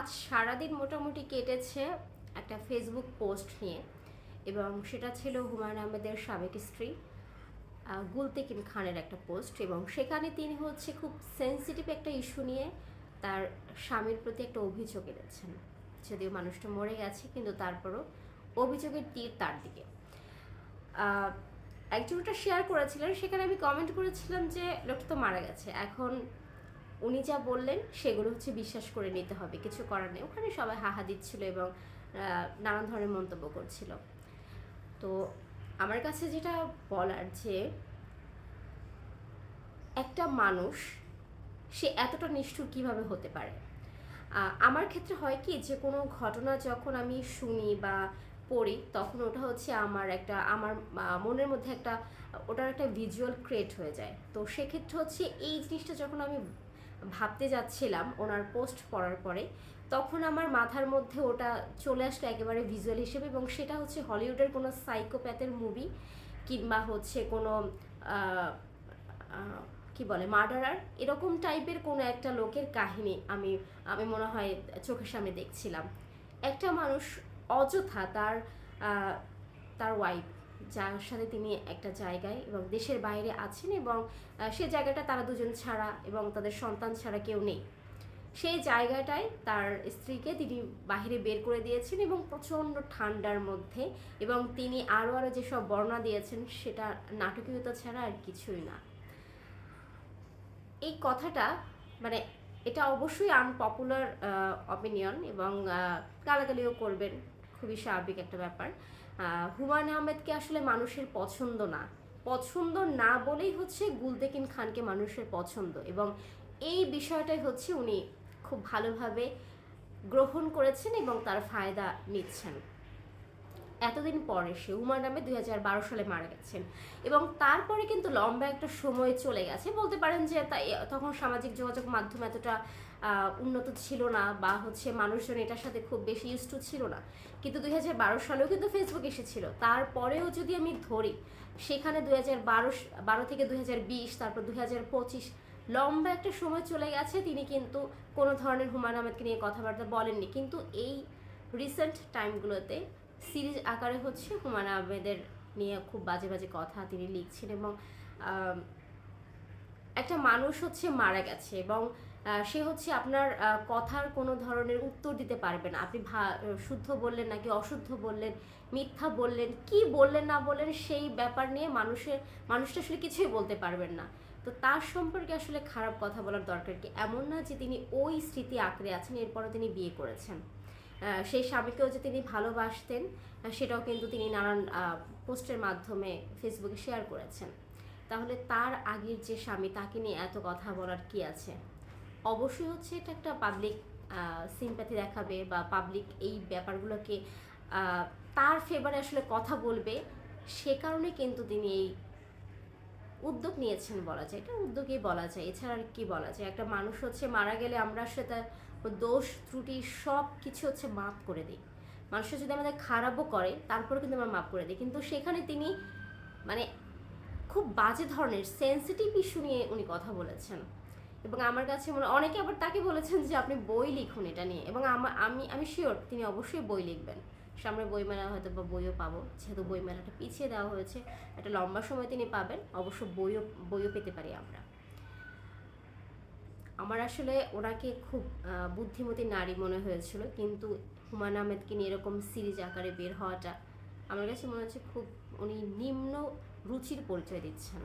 আজ সারাদিন মোটামুটি কেটেছে একটা ফেসবুক পোস্ট নিয়ে এবং সেটা ছিল হুমায়ুন আহমেদের সাবেক স্ত্রী আহ, গুলতেকিন খানের একটা পোস্ট এবং সেখানে তিনি হচ্ছে খুব সেন্সিটিভ একটা ইস্যু নিয়ে তার স্বামীর প্রতি একটা অভিযোগ এনেছেন। যদিও মানুষটা মরে গেছে কিন্তু তারপরও অভিযোগের তীর তার দিকে। আহ, একজন ওটা শেয়ার করেছিলেন সেখানে আমি কমেন্ট করেছিলাম যে লোকটা তো মারা গেছে। এখন উনি যা বললেন সেগুলো হচ্ছে বিশ্বাস করে নিতে হবে। কিছু করার নেই। ওখানে সবাই হাহা দিচ্ছিল এবং নানান ধরনের মন্তব্য করছিল। তো আমার কাছে যেটা বলার যে, একটা মানুষ, সে এতটা নিষ্ঠুর কীভাবে হতে পারে? আমার ক্ষেত্রে হয় কি, যে কোনো ঘটনা যখন আমি শুনি বা পড়ি, তখন ওটা হচ্ছে আমার একটা, আমার মনের মধ্যে একটা, ওটার একটা ভিজুয়াল ক্রিয়েট হয়ে যায়। তো সেক্ষেত্রে হচ্ছে এই জিনিসটা যখন আমি ভাবতে যাচ্ছিলাম ওনার পোস্ট পড়ার পরে, তখন আমার মাথার মধ্যে ওটা চলে আসলো একেবারে ভিজুয়াল হিসেবে এবং সেটা হচ্ছে হলিউডের কোনো সাইকোপ্যাথের মুভি কিংবা হচ্ছে কোনো কি বলে মার্ডারার এরকম টাইপের কোনো একটা লোকের কাহিনী আমি আমি মনে হয় চোখের সামনে দেখছিলাম। একটা মানুষ অযথা তার তার ওয়াইফ যার সাথে তিনি একটা জায়গায় এবং দেশের বাইরে আছেন এবং সে জায়গাটা তারা দুজন ছাড়া এবং তাদের সন্তান ছাড়া কেউ নেই। সেই জায়গাটায় তার স্ত্রীকে তিনি বাইরে বের করে দিয়েছেন এবং প্রচণ্ড ঠান্ডার মধ্যে এবং তিনি আরও আরও যেসব বর্ণনা দিয়েছেন সেটা নাটকীয়তা ছাড়া আর কিছুই না। এই কথাটা মানে এটা অবশ্যই আনপপুলার অপিনিয়ন এবং গালাগালিও করবেন। খুবই স্বাভাবিক একটা ব্যাপার। হুমায়ুন আহমেদকে আসলে মানুষের পছন্দ না। পছন্দ না বলেই হচ্ছে গুলতেকিন খানকে মানুষের পছন্দ এবং এই বিষয়টাই হচ্ছে উনি খুব ভালোভাবে গ্রহণ করেছেন এবং তার ফায়দা নিচ্ছেন। এতদিন পরে সে উমার নামে দুই সালে মারা গেছেন। এবং তারপরে কিন্তু লম্বা একটা সময় চলে গেছে। বলতে পারেন যে তখন সামাজিক যোগাযোগ মাধ্যম এতটা উন্নত ছিল না বা হচ্ছে মানুষজন এটার সাথে খুব বেশি ইউজ টু ছিল না। কিন্তু দুই হাজার বারো সালেও কিন্তু ফেসবুক এসেছিল। তারপরেও যদি আমি ধরি, সেখানে দুই হাজার বারো বারো থেকে দু হাজার বিশ, তারপর দু হাজার পঁচিশ লম্বা একটা সময় চলে গেছে। তিনি কিন্তু কোনো ধরনের হুমায়ুন আহমেদকে নিয়ে কথাবার্তা বলেননি। কিন্তু এই রিসেন্ট টাইমগুলোতে সিরিজ আকারে হচ্ছে হুমায়ুন আহমেদের নিয়ে খুব বাজে বাজে কথা তিনি লিখছেন এবং একটা মানুষ হচ্ছে মারা গেছে এবং সে হচ্ছে আপনার কথার কোনো ধরনের উত্তর দিতে পারবে না। আপনি শুদ্ধ বললেন নাকি অশুদ্ধ বললেন, মিথ্যা বললেন, কি বললেন না বললেন সেই ব্যাপার নিয়ে মানুষের, মানুষটা আসলে কিছুই বলতে পারবেন না। তো তার সম্পর্কে আসলে খারাপ কথা বলার দরকার কি? এমন না যে তিনি ওই স্মৃতি আঁকড়ে আছেন, এরপরও তিনি বিয়ে করেছেন। সেই স্বামীকেও যে তিনি ভালোবাসতেন সেটাও কিন্তু তিনি নানান পোস্টের মাধ্যমে ফেসবুকে শেয়ার করেছেন। তাহলে তার আগের যে স্বামী, তাকে নিয়ে এত কথা বলার কি আছে? অবশ্যই হচ্ছে এটা একটা পাবলিক সিম্প্যাথি দেখাবে বা পাবলিক এই ব্যাপারগুলোকে তার ফেভারে আসলে কথা বলবে, সে কারণে কিন্তু তিনি এই উদ্যোগ নিয়েছেন বলা যায়। এটা উদ্যোগই বলা যায়। এছাড়া আর কি বলা যায়? একটা মানুষ হচ্ছে মারা গেলে আমরা তার দোষ, ত্রুটি, সব কিছু হচ্ছে মাফ করে দিই মানুষের যদি আমাদের খারাপও করে তারপরে কিন্তু আমরা মাফ করে দিই। কিন্তু সেখানে তিনি মানে খুব বাজে ধরনের সেন্সিটিভ ইস্যু নিয়ে উনি কথা বলেছেন। এবং আমার কাছে মনে, অনেকে আবার তাকে বলেছেন যে আপনি বই লিখুন এটা নিয়ে। এবং আমা- আমি আমি শিওর তিনি অবশ্যই বই লিখবেন। সামনে বইমেলা হয়তো বা বইও পাবো। যেহেতু বইমেলাটা পিছিয়ে দেওয়া হয়েছে, একটা লম্বা সময় তিনি পাবেন, অবশ্য বইও বইও পেতে পারি আমরা। আমার আসলে ওনাকে খুব বুদ্ধিমতী নারী মনে হয়েছিল, কিন্তু হুমায়ুন আহমেদকে নিয়ে এরকম সিরিজ আকারে বের হওয়াটা আমার কাছে মনে হচ্ছে খুব, উনি নিম্ন রুচির পরিচয় দিচ্ছেন।